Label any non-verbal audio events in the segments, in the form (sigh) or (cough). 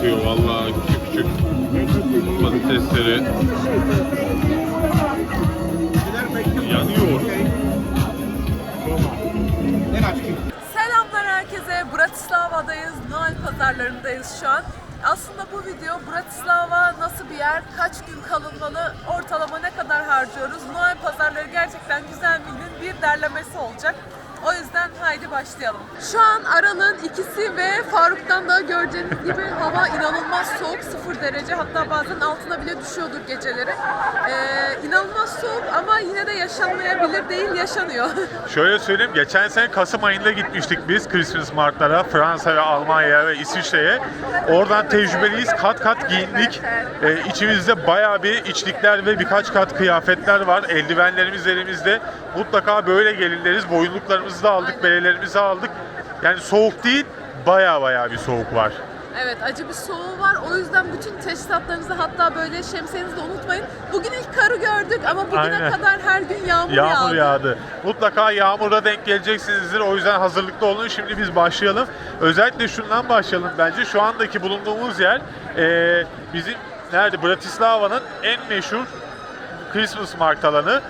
yapıyor vallahi küçük küçük patatesleri. Yanıyor. Selamlar herkese. Bratislava'dayız. Noel pazarlarındayız şu an. Aslında bu video Bratislava nasıl bir yer, kaç gün kalınmalı, ortalama ne kadar harcıyoruz? Noel pazarları gerçekten güzel bir bir derlemesi olacak. O yüzden haydi başlayalım. Şu an aranın ikisi ve Faruk'tan da göreceğiniz gibi hava inanılmaz soğuk, 0 derece hatta bazen altına bile düşüyordur geceleri. Ee, inanılmaz soğuk ama yine de yaşanmayabilir değil, yaşanıyor. (laughs) Şöyle söyleyeyim, geçen sene Kasım ayında gitmiştik biz Christmas martlara, Fransa ve Almanya ve İsviçre'ye. Oradan tecrübeliyiz, kat kat giyindik. Ee, içimizde bayağı bir içlikler ve birkaç kat kıyafetler var. Eldivenlerimiz elimizde. Mutlaka böyle gelinleriz. Boyunluklarımızı da aldık, berelerimizi aldık. Yani soğuk değil, bayağı bayağı bir soğuk var. Evet acı bir soğuğu var. O yüzden bütün teçhizatlarınızı hatta böyle şemsiyenizi de unutmayın. Bugün ilk karı gördük ama bugüne Aynen. kadar her gün yağmur, Yağmur yağdı. yağdı. Mutlaka yağmura denk geleceksinizdir. O yüzden hazırlıklı olun. Şimdi biz başlayalım. Özellikle şundan başlayalım bence. Şu andaki bulunduğumuz yer eee, bizim nerede? Bratislava'nın en meşhur Christmas market alanı.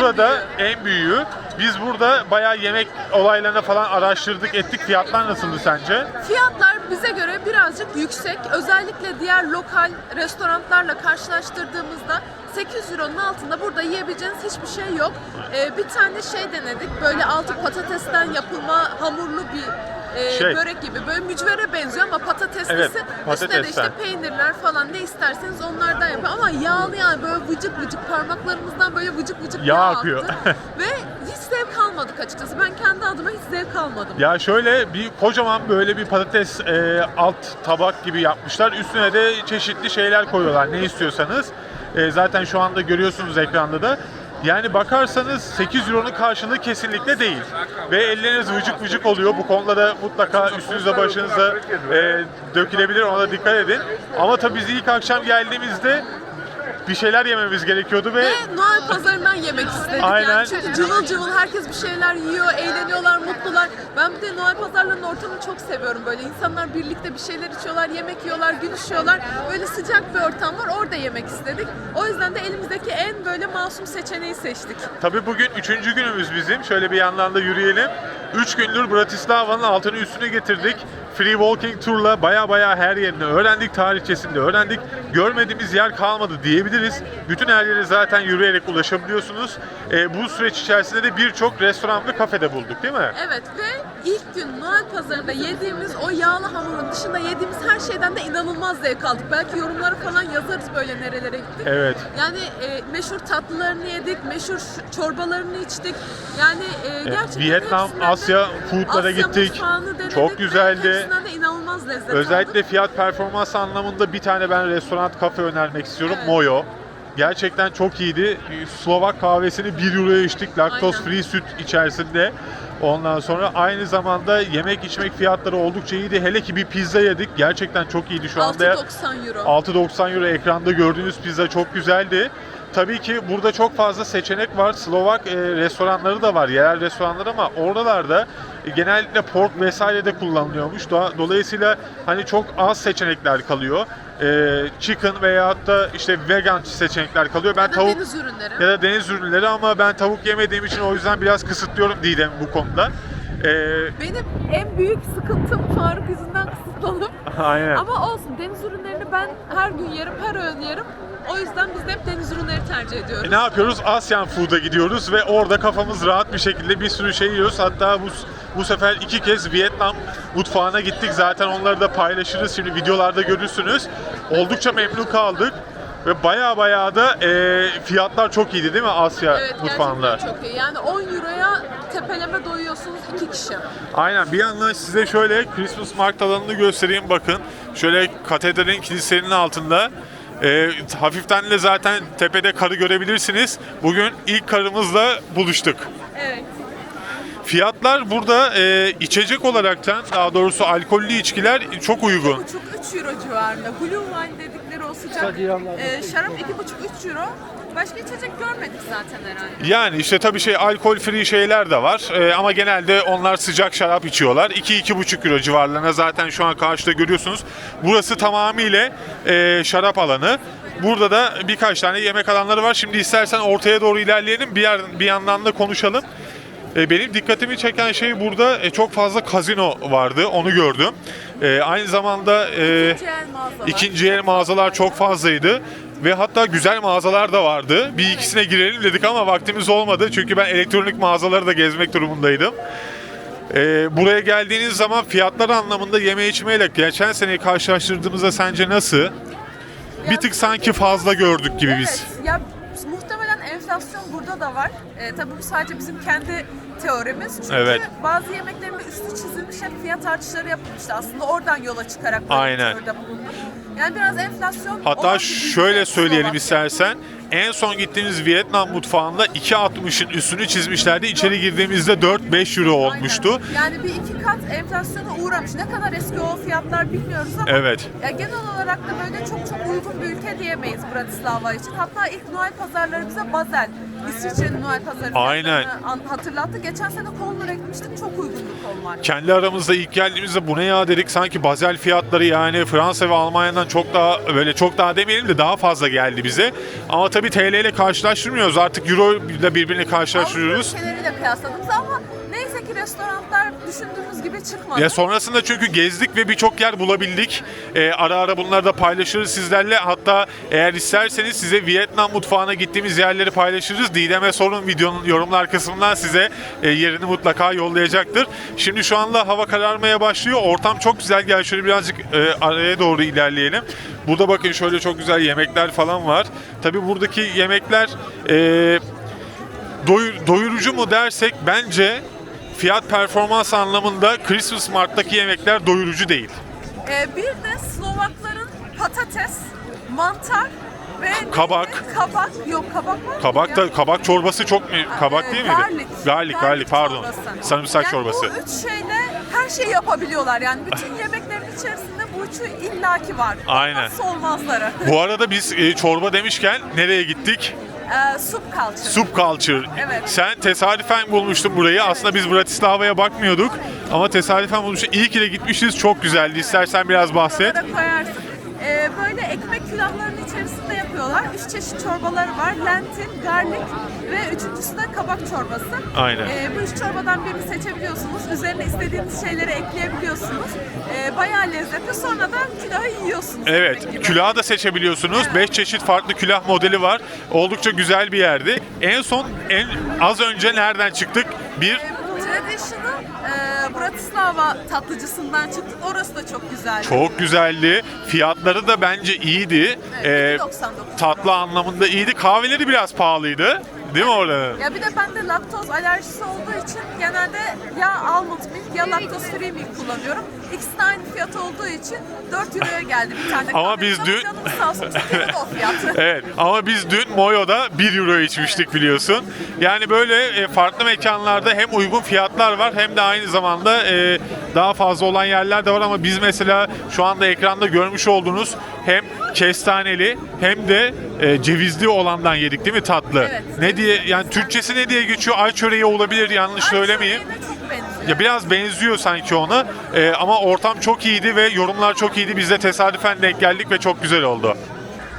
Burada en büyüğü. Biz burada bayağı yemek olaylarına falan araştırdık, ettik. Fiyatlar nasıldı sence? Fiyatlar bize göre birazcık yüksek. Özellikle diğer lokal restoranlarla karşılaştırdığımızda 800 euronun altında burada yiyebileceğiniz hiçbir şey yok. Ee, bir tane şey denedik. Böyle altı patatesten yapılma hamurlu bir e, Şey. börek gibi. Böyle mücvere benziyor ama patateslisi. Evet, Üstüne de patatesten. işte peynirler falan ne isterseniz onlardan yapıyor. Ama yağlı yani böyle vıcık vıcık parmaklarımızdan böyle vıcık vıcık Yağ yağ, akıyor. (laughs) Ve hiç zevk almadık açıkçası. Ben kendi adıma hiç zevk almadım. Ya şöyle bir kocaman böyle bir patates e, alt tabak gibi yapmışlar. Üstüne de çeşitli şeyler koyuyorlar ne istiyorsanız. E, zaten şu anda görüyorsunuz ekranda da. Yani bakarsanız 8 euronun karşılığı kesinlikle değil. Ve elleriniz vıcık vıcık oluyor. Bu konuda da mutlaka üstünüze başınıza e, dökülebilir ona dikkat edin. Ama tabii biz ilk akşam geldiğimizde bir şeyler yememiz gerekiyordu ve Ve Noel pazarından yemek istedik Aynen. yani. Çünkü cıvıl cıvıl herkes bir şeyler yiyor, eğleniyorlar, mutlular. Ben bir de Noel pazarlarının ortamını çok seviyorum böyle. İnsanlar birlikte bir şeyler içiyorlar, yemek yiyorlar, gülüşüyorlar. Böyle sıcak bir ortam var, orada yemek istedik. O yüzden de elimizdeki en böyle masum seçeneği seçtik. Tabii bugün üçüncü günümüz bizim. Şöyle bir yandan da yürüyelim. Üç gündür Bratislava'nın altını üstüne getirdik. Free Walking Tour'la baya baya her yerini öğrendik, tarihçesini de öğrendik. Görmediğimiz yer kalmadı diyebiliriz. Bütün her yere zaten yürüyerek ulaşabiliyorsunuz. Ee, bu süreç içerisinde de birçok restoran ve kafede bulduk değil mi? Evet ve ilk gün Noel pazarında yediğimiz o yağlı hamurun dışında yediğimiz her şeyden de inanılmaz zevk aldık. Belki yorumlara falan yazarız böyle nerelere gittik. Evet. Yani e, meşhur tatlılarını yedik, meşhur çorbalarını içtik. Yani e, gerçekten Vietnam, Asya foodlara Asya gittik. Çok güzeldi. İnanılmaz lezzet Özellikle aldık. fiyat performans anlamında bir tane ben restoran kafe önermek istiyorum. Evet. Moyo. Gerçekten çok iyiydi. Slovak kahvesini 1 euroya içtik. Laktoz Aynen. free süt içerisinde. Ondan sonra aynı zamanda yemek içmek fiyatları oldukça iyiydi. Hele ki bir pizza yedik. Gerçekten çok iyiydi şu anda. 6.90 euro. 6.90 euro ekranda gördüğünüz pizza çok güzeldi. Tabii ki burada çok fazla seçenek var. Slovak e, restoranları da var, yerel restoranlar ama oralarda genellikle pork vesaire de kullanılıyormuş. Do- Dolayısıyla hani çok az seçenekler kalıyor. E, chicken veyahut da işte vegan seçenekler kalıyor. Ben Ya da tavuk deniz ürünleri. ya da deniz ürünleri ama ben tavuk yemediğim için o yüzden biraz kısıtlıyorum Didem bu konuda. E, Benim en büyük sıkıntım Faruk yüzünden kısıtlanıp (laughs) aynen. Ama olsun deniz ürünlerini ben her gün yerim, her öğün yerim. O yüzden biz de hep deniz ürünleri tercih ediyoruz. E, ne yapıyoruz? Asyan Food'a gidiyoruz ve orada kafamız rahat bir şekilde bir sürü şey yiyoruz. Hatta bu bu sefer iki kez Vietnam mutfağına gittik. Zaten onları da paylaşırız. Şimdi videolarda görürsünüz. Oldukça memnun kaldık. Ve baya baya da e, fiyatlar çok iyiydi değil mi Asya Evet mutfağında? gerçekten çok iyi. Yani 10 euroya tepeleme doyuyorsunuz iki kişi. Aynen bir yandan size şöyle Christmas market alanını göstereyim bakın. Şöyle katedralin kilisenin altında. E, hafiften de zaten tepede karı görebilirsiniz. Bugün ilk karımızla buluştuk. Evet. Fiyatlar burada e, içecek olaraktan daha doğrusu alkollü içkiler çok uygun. 2,5-3 euro civarında. Blue wine dedikleri o sıcak e, şarap 2,5-3 euro. Başka içecek görmedik zaten herhalde. Yani işte tabii şey alkol free şeyler de var Ee, ama genelde onlar sıcak şarap içiyorlar. 2-2,5 euro civarlarına zaten şu an karşıda görüyorsunuz. Burası tamamıyla e, şarap alanı. Burada da birkaç tane yemek alanları var. Şimdi istersen ortaya doğru ilerleyelim bir, yer, bir yandan da konuşalım. E, benim dikkatimi çeken şey burada e, çok fazla kazino vardı onu gördüm. E, aynı zamanda e, İkinci el mağazalar. İkinci el mağazalar çok fazlaydı ve hatta güzel mağazalar da vardı. Bir ikisine girelim dedik ama vaktimiz olmadı çünkü ben elektronik mağazaları da gezmek durumundaydım. Ee, buraya geldiğiniz zaman fiyatlar anlamında yeme içmeyle geçen seneyi karşılaştırdığımızda sence nasıl? Bir tık sanki fazla gördük gibi biz. Evet, ya muhtemelen enflasyon burada da var. Ee, tabii bu sadece bizim kendi teorimiz. Çünkü Evet. bazı yemeklerin üstü çizilmiş hep fiyat artışları yapılmıştı. Aslında oradan yola çıkarak Aynen. teoride bulunduk. Yani biraz enflasyon Hatta şöyle söyleyelim istersen. En son gittiğimiz Vietnam mutfağında 2.60'ın üstünü çizmişlerdi. İçeri girdiğimizde 4-5 euro olmuştu. Yani bir iki kat enflasyona uğramış. Ne kadar eski o fiyatlar bilmiyoruz ama Evet. ya genel olarak da böyle çok çok uygun bir ülke diyemeyiz Bratislava için. Hatta ilk Noel pazarları bize Basel, İsviçre'nin Noel pazarı Aynen. hatırlattı. Geçen sene Kolmar'a gitmiştik. Çok uygundu Kolmar. Kendi aramızda ilk geldiğimizde bu ne ya dedik sanki Basel fiyatları yani Fransa ve Almanya'dan çok daha böyle çok daha demeyelim de daha fazla geldi bize. Ama tabii TL ile karşılaştırmıyoruz artık Euro ile birbirini karşılaştırıyoruz. Avrupa ülkeleriyle kıyasladığımız ama restoranlar düşündüğümüz gibi çıkmadı. Ya sonrasında çünkü gezdik ve birçok yer bulabildik. Ee, ara ara bunları da paylaşırız sizlerle. Hatta eğer isterseniz size Vietnam mutfağına gittiğimiz yerleri paylaşırız. Didem'e sorun videonun yorumlar kısmından size e, yerini mutlaka yollayacaktır. Şimdi şu anda hava kararmaya başlıyor. Ortam çok güzel. Gel şöyle birazcık e, araya doğru ilerleyelim. Burada bakın şöyle çok güzel yemekler falan var. Tabii buradaki yemekler e, doyur- doyurucu mu dersek bence fiyat performans anlamında Christmas Mart'taki yemekler doyurucu değil. Ee, bir de Slovakların patates, mantar ve kabak. kabak yok kabak var mı Kabak ya? da kabak çorbası çok mu kabak Ee, değil miydi? Garlic. Garlic, garlic, pardon. çorbası. Sarımsak yani çorbası. Bu üç şeyle her şeyi yapabiliyorlar. Yani bütün (laughs) yemeklerin içerisinde bu üçü illaki var. Aynen. Olmazsa olmazları. Bu arada biz e, çorba demişken nereye gittik? Ee, soup culture. Soup Culture. Evet. Sen tesadüfen bulmuştun burayı. Aslında biz Bratislava'ya bakmıyorduk. Ama tesadüfen bulmuştuk. İyi ki de gitmişiz. Çok güzeldi. İstersen biraz bahset. Buralara koyarsın. Ee, böyle ekmek külahlarının içerisinde yapıyorlar. Üç çeşit çorbaları var. Lentil, garlic ve üçüncüsü de kabak çorbası. Aynen. Ee, bu üç çorbadan birini seçebiliyorsunuz. Üzerine istediğiniz şeyleri ekleyebiliyorsunuz. Ee, bayağı lezzetli. Sonra da külahı yiyorsunuz. Evet, gibi. külahı da seçebiliyorsunuz. 5 çeşit farklı külah modeli var. Oldukça güzel bir yerdi. En son, en az önce nereden çıktık? Bir Traditional e, Bratislava tatlıcısından çıktık. Orası da çok güzeldi. çok güzeldi. Fiyatları da bence iyiydi. Evet, Ee, 2.99. tatlı anlamında iyiydi. Kahveleri biraz pahalıydı. Değil mi oranın? Ya bir de bende laktoz alerjisi olduğu için genelde ya almond milk ya laktoz free milk kullanıyorum. İkisi de aynı fiyat olduğu için 4 euroya geldi bir tane. Ama biz dün- Canım sağ olsun o. (laughs) Evet ama biz dün Moyo'da 1 euro içmiştik biliyorsun. Yani böyle e, farklı mekanlarda hem uygun fiyatlar var hem de aynı zamanda e, daha fazla olan yerler de var ama biz mesela şu anda ekranda görmüş olduğunuz hem kestaneli hem de e, cevizli olandan yedik değil mi tatlı? Evet. Ne diye yani Türkçesi ne diye geçiyor? Ay çöreği olabilir yanlış söylemeyeyim. Ya biraz benziyor sanki ona E, ama ortam çok iyiydi ve yorumlar çok iyiydi. Biz de tesadüfen denk geldik ve çok güzel oldu.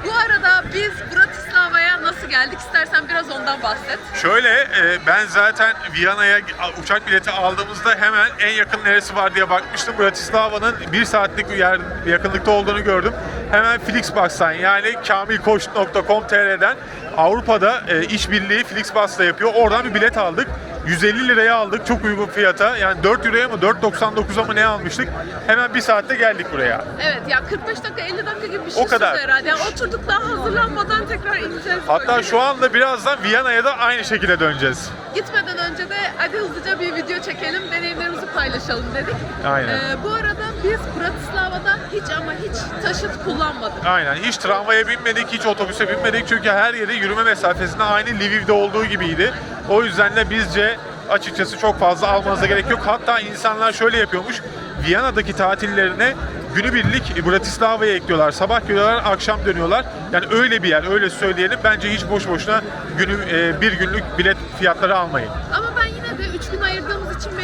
Bu arada biz Bratislava'ya nasıl geldik? İstersen biraz ondan bahset. Şöyle e, ben zaten Viyana'ya uçak bileti aldığımızda hemen en yakın neresi var diye bakmıştım. Bratislava'nın bir saatlik yer yakınlıkta olduğunu gördüm. Hemen Flixbus'tan yani kamilkoç.com.tr'den Avrupa'da e, işbirliği Flixbus'la yapıyor. Oradan bir bilet aldık. 150 liraya aldık çok uygun fiyata. Yani 4 euroya mı 4.99'a mı ne almıştık? Hemen bir saatte geldik buraya. Evet ya 45 dakika 50 dakika gibi bir şey O kadar. herhalde. Yani oturduk daha hazırlanmadan tekrar ineceğiz. Hatta şu anda birazdan Viyana'ya da aynı şekilde döneceğiz. Gitmeden önce de hadi hızlıca bir video çekelim, deneyimlerimizi paylaşalım dedik. Aynen. Ee, bu arada biz Bratislava'da hiç ama hiç taşıt kullanmadık. Aynen. Hiç tramvaya binmedik, hiç otobüse binmedik. Çünkü her yeri yürüme mesafesinde aynı Lviv'de olduğu gibiydi. O yüzden de bizce açıkçası çok fazla almanıza gerek yok. Hatta insanlar şöyle yapıyormuş. Viyana'daki tatillerine günübirlik Bratislava'ya ekliyorlar. Sabah geliyorlar, akşam dönüyorlar. Yani öyle bir yer, öyle söyleyelim. Bence hiç boş boşuna günü e, bir günlük bilet fiyatları almayın. Ama ben yine de 3 gün ayırdığımız için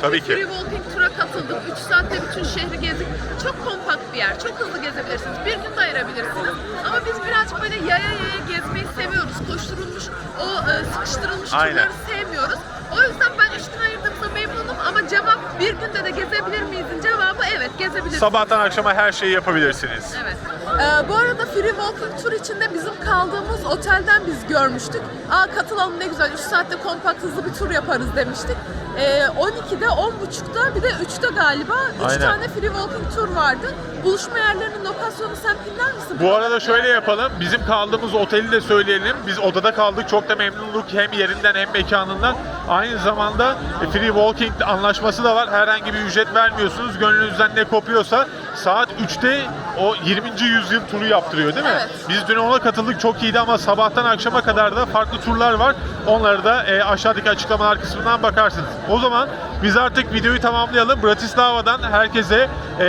Tabii ki. free walking tura katıldık. 3 saatte bütün şehri gezdik. Çok kompakt bir yer. Çok hızlı gezebilirsiniz. Bir gün de ayırabilirsiniz. Ama biz birazcık böyle yaya yaya gezmeyi seviyoruz. Koşturulmuş, o e, sıkıştırılmış Aynen. turları sevmiyoruz. O yüzden ben 3 gün ayırdığımızda memnunum ama cevap bir günde de gezebilir miyizin cevabı evet gezebilirsiniz. Sabahtan akşama her şeyi yapabilirsiniz. Evet. Ee, bu arada Free Walking Tour içinde bizim kaldığımız otelden biz görmüştük. Aa katılalım ne güzel 3 saatte kompakt hızlı bir tur yaparız demiştik. Ee, 12'de, 10.30'da bir de 3'te galiba 3 Aynen. tane Free Walking Tour vardı. Buluşma yerlerinin lokasyonu sen dinler misin? Bu arada şöyle yapalım. Bizim kaldığımız oteli de söyleyelim. Biz odada kaldık. Çok da memnunduk hem yerinden hem mekanından. Aynı zamanda e, Free Walking anlaşması da var. Herhangi bir ücret vermiyorsunuz. Gönlünüzden ne kopuyorsa saat 3'te o 20. yüzyıl turu yaptırıyor değil mi? Evet. Biz dün ona katıldık. Çok iyiydi ama sabahtan akşama kadar da farklı turlar var. Onları da e, aşağıdaki açıklamalar kısmından bakarsınız. O zaman biz artık videoyu tamamlayalım. Bratislava'dan herkese e,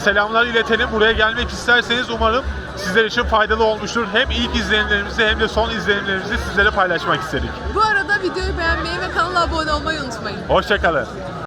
selamlar iletelim. Buraya gelmek isterseniz umarım sizler için faydalı olmuştur. Hem ilk izlenimlerimizi hem de son izlenimlerimizi sizlere paylaşmak istedik. Bu arada videoyu beğenmeyi ve kanala abone olmayı unutmayın. Hoşçakalın.